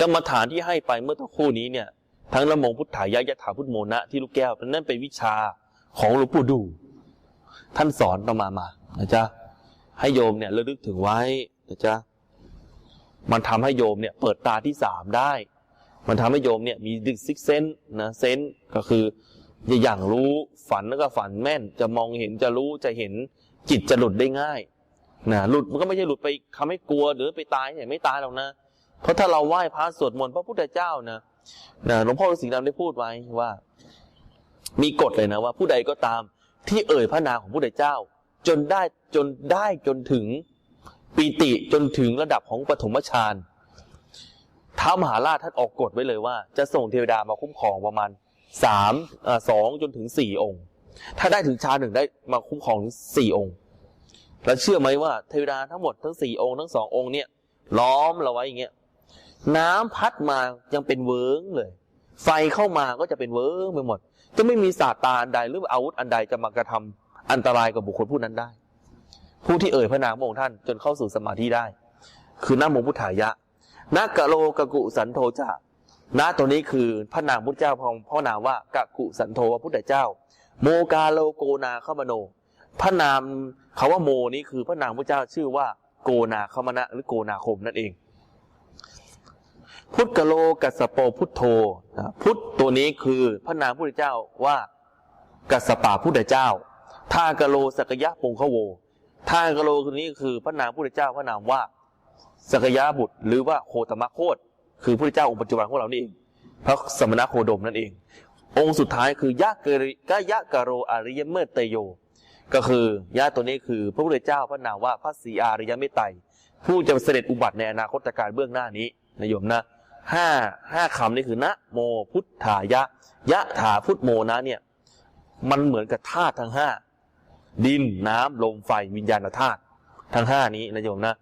กรรมฐานที่ให้ไปเมื่อตะคู่นี้เนี่ยทั้งละมงพุทธายะยะถาพุทธโมนะที่ลูกแก้วนั่นเป็นวิชาของหลวงปู่ดู ท่านสอนต่อมามานะจ๊ะให้โยมเนี่ยระลึกถึงไว้นะจ๊ะมันทำให้โยมเนี่ยเปิดตาที่สามได้ มันทำให้โยมเนี่ยมีดึกซิกเซนนะเซนก็คืออย่างรู้ฝันแล้วก็ฝันแม่น จะมองเห็นจะรู้จะเห็นจิตจะหลุดได้ง่ายนะหลุดมันก็ไม่ใช่หลุดไปทำให้กลัวหรือไปตายเนี่ยไม่ตายหรอกนะ เพราะถ้าเราไหว้พระสวดมนต์พระพุทธเจ้านะนะหลวงพ่อฤาษีดำได้พูดไว้ว่า มีกฎเลยนะว่า ผู้ใดก็ตามที่เอ่ยพระนามของพระพุทธเจ้า จนได้จนได้จนถึงปีติจนถึงระดับของปฐมฌานท้าวมหาราชท่านออกกฎไว้เลยว่า จะส่งเทวดามาคุ้มครองประมาณสามสองจนถึงสี่องค์ ถ้าได้ถึงฌานหนึ่งได้มาคุ้มครองถึงสี่องค์ แล้วเชื่อไหมว่าเทวดาทั้งหมดทั้งสี่องค์ทั้งสององค์เนี่ยล้อมเราไว้อย่างเงี้ย น้ำพัดมายังเป็นเวิ้งเลย ไฟเข้ามาก็จะเป็นเวิ้งไปหมด จะไม่มีศาสตราอันใดหรืออาวุธอันใดจะมากระทำอันตรายกับบุคคลผู้นั้นได้ ผู้ที่เอ่ยพระนามของท่านจนเข้าสู่สมาธิได้ คือน้ำมงพุทธายะนกะโลกะกุสันโทจะณตัวนี้คือพระนามพุทธเจ้าพองพ่อนามว่ากะกุสันโทวพุทธเจ้า โมกาโลโกนาขมโน พระนามคาว่าโมนี้คือพระนามพุทธเจ้าชื่อว่าโกนาคมณะหรือโกนาคมนั่นเอง พุทธโลกัสโปพุทโธพุทธตัวนี้คือพระนามพุทธเจ้าว่ากัสปะพุทธเจ้าท่ากะโลสักยะปงขโวท่ากะโลตัวนี้คือพระนามพุทธเจ้าพระนามว่าสักยะบุตร หรือว่าโคตมะโคตคือพระเจ้าองค์ปัจจุบันของเรานี่เองพระสมณโคดมนั่นเอง องค์สุดท้ายคือยะเกริกะยะกะโรอริยเมตเตโย ก็คือยะตัวนี้คือพระพุทธเจ้าพระนามว่าพระศรีอาริยเมตไตรผู้จะเสด็จอุบัติในอนาคตการเบื้องหน้านี้นะโยมนะ ห้าห้าคำนี่คือนะโมพุทธายะ ยะถาพุทโมนะเนี่ย มันเหมือนกับธาตุทั้งห้าดินน้ำลมไฟวิญญาณธาตุทั้งห้านี้นะโยมนะ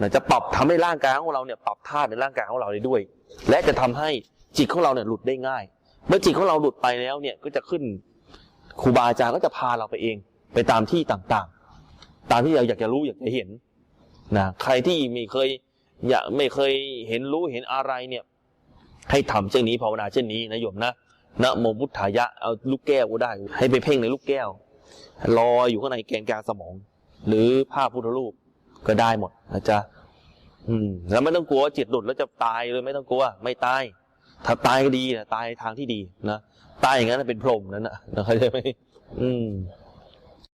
นะจะปรับทำให้ร่างกายของเราเนี่ยปรับธาตุในร่างกายของเราได้ด้วย และจะทำให้จิตของเราเนี่ยหลุดได้ง่าย เมื่อจิตของเราหลุดไปแล้วเนี่ยก็จะขึ้นครูบาอาจารย์ก็จะพาเราไปเอง ไปตามที่ต่างๆ ตามที่เราอยากจะรู้อยากจะเห็นนะใครที่ม่เคย อย่าไม่เคยเห็นรู้เห็นอะไรเนี่ย ให้ทำเช่นนี้ภาวนาเช่นนี้นะโยมนะนะโมพุทธายะเอาลูกแก้วก็ได้ ให้ไปเพ่งในลูกแก้วลอยอยู่ข้างในแกนกลางสมอง หรือภาพพุทธรูปก็ได้หมดนะจ๊ะอืมแล้วไม่ต้องกลัวจิตหลุดแล้วจะตายเลยไม่ต้องกลัวไม่ตาย ถ้าตายก็ดีนะตายทางที่ดีนะตายอย่างนั้นเป็นพรหมนั่นนะเข้าใจไหมอืม